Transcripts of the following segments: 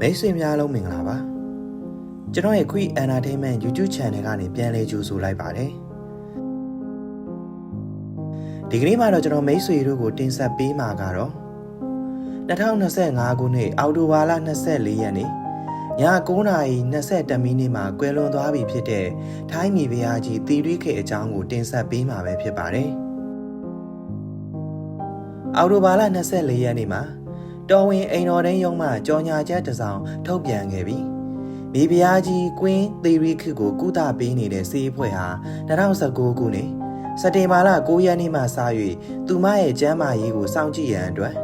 မိတ်ဆွေများလုံးမင်္ဂလာပါကျွန်တော်ရဲ့ Quick Entertainment YouTube Channel ကနေပြန်လည်ကြိုဆိုလိုက်ပါတယ်ဒီကနေ့မှာတော့ကျွန်တော်မိတ်ဆွေတို့ကိုတင်ဆက်ပေးမှာကတော့2025ခုနှစ်အောက်တိုဘာလ24ရက်နေ့ည9:22မိနစ်မှာကွယ်လွန်သွားပြီဖြစ်တဲ့ထိုင်းမြေဘုရားကြီးတီရိခေအကြောင်းကိုတင်ဆက်ပေးမှာပဲဖြစ်ပါတယ်အောက်တိုဘာလ24ရက်နေ့မှာ တော်ဝင်အိမ်တော်တိုင်းရုံးမှကြော်ညာချက်တစ်စောင်ထုတ်ပြန်ခဲ့ပြီးမိဖုရားကြီးကွင်းသီရိခစ်ကိုကုသပေးနေတဲ့စေးအဖွဲ့ဟာ2019ခုနှစ်စက်တင်ဘာလ9ရက်နေ့မှစ၍သူမရဲ့ကျမ်းမာရေးကိုစောင့်ကြည့်ရန်အတွက်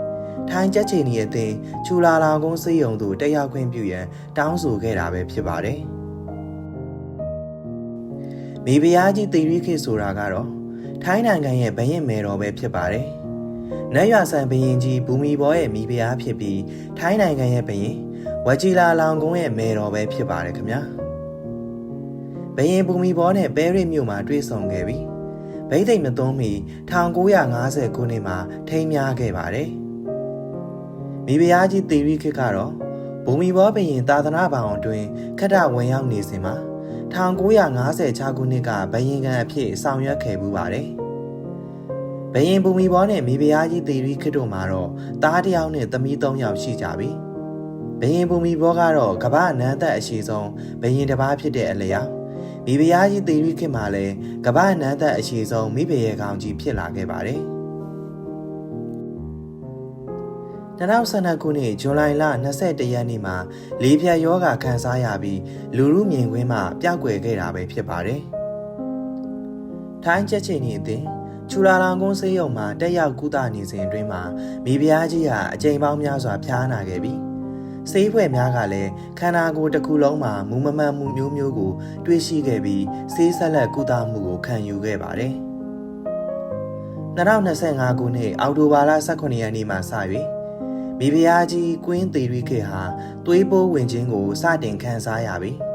ထိုင်းချက်ချီနီအသင်းချူလာလောင်ကုန်းစေးရုံသို့တက်ရောက်ခွင့်ပြုရန်တောင်းဆိုခဲ့တာပဲဖြစ်ပါတယ်။မိဖုရားကြီးသီရိခစ်ဆိုတာကတော့ထိုင်းနိုင်ငံရဲ့ဘရင်မယ်တော်ပဲဖြစ်ပါတယ်။ နတ်ရွာဆန်ဘရင်ကြီးဘူမီဘောရဲ့မိဖုရားဖြစ်ပြီးထိုင်းနိုင်ငံရဲ့ဘရင်ဝဂျီလာလောင်ကုန်းရဲ့မယ်တော်ပဲဖြစ်ပါတယ်ခင်ဗျာဘရင်ဘူမီဘောနဲ့ပဲရစ်မြို့မှာတွေ့ဆုံခဲ့ပြီးဗိသိက်မသွန်းမီ1950ခုနှစ်မှာထိမ်းမြားခဲ့ပါတယ်မိဖုရားကြီးတီရီခစ်ကတော့ဘူမီဘောဘရင်သာသနာပေါင်အတွင်းခက်တဝင်ရောက်နေစဉ်မှာ1956ခုနှစ်ကဘရင်ကန်အဖြစ်ဆောင်ရွက်ခဲ့ပူပါတယ် ဘရင်ဘူမီဘောနဲ့မိဖုရားကြီးတီရီခစ်တို့မှာတော့သားတစ်ယောက်နဲ့သမီးသုံးယောက်ရှိကြပြီဘရင်ဘူမီဘောကတော့ကမ္ဘာနန်းသက်အရှိဆုံးဘရင်တစ်ပါးဖြစ်တဲ့အလျောက်မိဖုရားကြီးတီရီခစ်မှာလည်းကမ္ဘာနန်းသက်အရှိဆုံးမိဖုရားကောင်ကြီးဖြစ်လာခဲ့ပါတယ်2012ခုနှစ်ဇွန်လလ21ရက်နေ့မှာလေပြတ်ယောဂခံစားရပြီးလူမှုမြင်ကွင်းမှာပျောက်ကွယ်ခဲ့တာပဲဖြစ်ပါတယ်။ထိုင်းချက်ချင်းနေအသင်း ချူလာလောင်ကုန်းဆေးရုံမှာတက်ရောက်ကုသနေစဉ်အတွင်းမှာမိဖုရားကြီးဟာအကြိမ်ပေါင်းများစွာဖျားနာခဲ့ပြီးဆေးဖွဲ့များကလည်းခန္ဓာကိုယ်တစ်ခုလုံးမှာမူမမှန်မှုမျိုးမျိုးကို တွေ့ရှိခဲ့ပြီးဆေးဆက်လက်ကုသမှုကိုခံယူခဲ့ပါတယ်။2025ခုနှစ်အောက်တိုဘာလ18ရက်နေ့မှစ၍မိဖုရားကြီးကွင်းသေးရီခေဟာသွေးပိုးဝင်ခြင်းကိုစတင်ခံစားရပြီး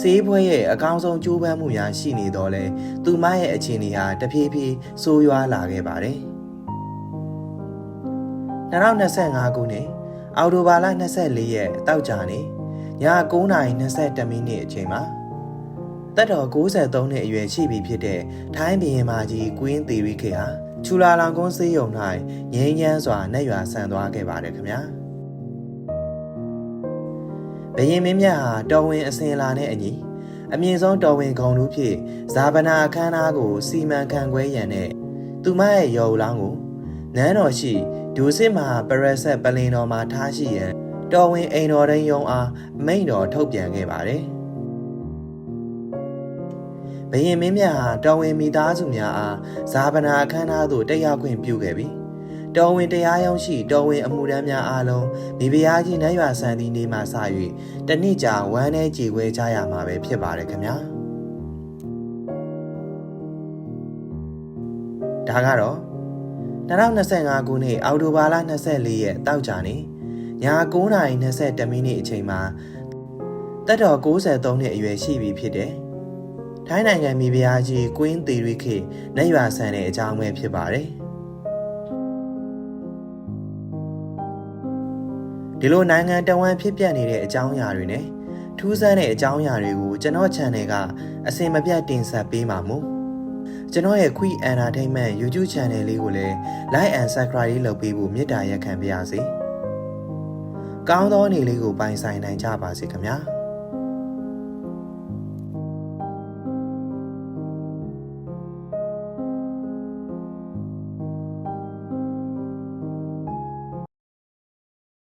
ဆေးဖွဲရဲ့အကောင်းဆုံးကြိုးပမ်းမှုများရှိနေတော့လဲသူမရဲ့အခြေအနေဟာတဖြည်းဖြည်းဆိုးရွားလာခဲ့ပါတယ်။2025ခုနှစ်အောက်တိုဘာလ24ရက်တောက်ကြနေ့ည9:22မိနစ်အချိန်မှာတက်တော်63နှစ်အရွယ်ရှိပြီဖြစ်တဲ့ထိုင်းဘုရင်မကြီးကွင်းသေးရီခေဟာချူလာလောင်ကုန်းစေးရုံ၌ငြိမ်းချမ်းစွာနဲ့ရွာဆန်သွားခဲ့ပါတယ်ခင်ဗျာ ဘယင်မင်းမြတ်ဟာတော်ဝင်အစဉ်လာနဲ့အညီအမြင့်ဆုံးတော်ဝင်ဂုံလူဖြစ်ဇာပနာအခမ်းအနားကို စီမံခန့်ခွဲရန်နဲ့သူမရဲ့ရော်လောင်းကိုနန်းတော်ရှိဒူစစ်မဟာပရဆက်ပလင်တော်မှာထားရှိရန်တော်ဝင်အိမ်တော်ရင်းယုံအားအမိန့်တော်ထုတ်ပြန်ခဲ့ပါတယ်ဘယင်မင်းမြတ်ဟာတော်ဝင်မိသားစုများအားဇာပနာအခမ်းအနားသို့တက်ရောက်ခွင့်ပြုခဲ့ပြီး တော်ဝင်တရားရုံးရှိတော်ဝင်အမှုထမ်းများအားလုံးမိဖုရားကြီးနတ်ရွာဆန်သည့်နေ့မှစ၍တနစ်ကြာဝမ်းထဲကြေခွဲကြရမှာပဲဖြစ်ပါတယ်ခင်ဗျာဒါကတော့2025ခုနှစ်အောက်တိုဘာလ24ရက်တောက်ကြနေ့ည9:22မိနစ်အချိန်မှာတက်တော်63နှစ်အရွယ်ရှိပြီဖြစ်တဲ့ထိုင်းနိုင်ငံမိဖုရားကြီးကွင်းသီရိခေနတ်ရွာဆန်တဲ့အကြောင်းပဲဖြစ်ပါတယ် ဒီလိုနိုင်ငံတဝန်းဖြစ်ပျက်နေတဲ့အကြောင်းအရာတွေနဲ့ထူးဆန်းတဲ့အကြောင်းအရာတွေကိုကျွန်တော် channel ကအစင်မပြတ်တင်ဆက်ပေးမှာမို့ကျွန်တော်ရဲ့ Quick Entertainment YouTube channel လေးကိုလည်း Like and Subscribe လေးလုပ်ပေးဖို့မေတ္တာရက်ခံပါရစေ။ကောင်းသောနေ့လေးကိုပိုင်ဆိုင်နိုင်ကြပါစေခင်ဗျာ။